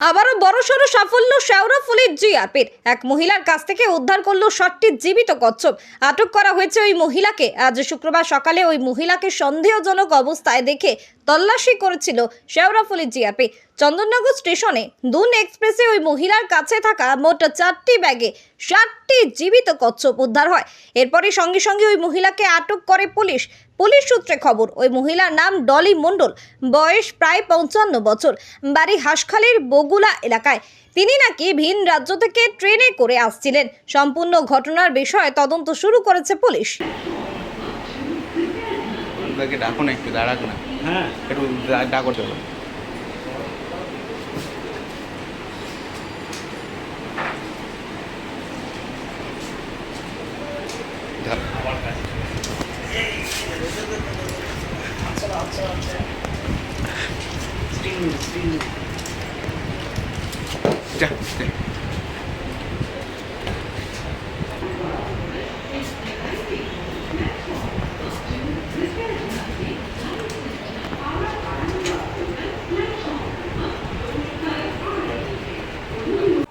আবারও বড়সড় সাফল্য শেওড়াফুলির জিআরপির। এক মহিলার কাছ থেকে উদ্ধার করল ষাটটি জীবিত কচ্ছপ। আটক করা হয়েছে ওই মহিলাকে। আজ শুক্রবার সকালে ওই মহিলাকে সন্দেহজনক অবস্থায় দেখে তল্লাশি করেছিল শেওড়াফুলির জিআরপি। চন্দননগর স্টেশনে দুন এক্সপ্রেসে ওই মহিলার কাছে থাকা মোট চারটি ব্যাগে ষাটটি জীবিত কচ্ছপ উদ্ধার হয়। এরপরে সঙ্গে সঙ্গে ওই মহিলাকে আটক করে পুলিশ। পুলিশ সূত্রে খবর ওই মহিলার নাম ডলি মণ্ডল বয়স প্রায় পঞ্চান্ন বছর বাড়ি হাঁসখালির বগুলা এলাকায়। তিনি নাকি ভিন রাজ্য থেকে ট্রেনে করে আসছিলেন। সম্পূর্ণ ঘটনার বিষয়ে তদন্ত শুরু করেছে পুলিশ। ডাকো না একটু দাঁড়াক না। হ্যাঁ। একটু ডাকতে ডাকো চলো আচ্ছা আচ্ছা স্টিং স্টিং じゃあ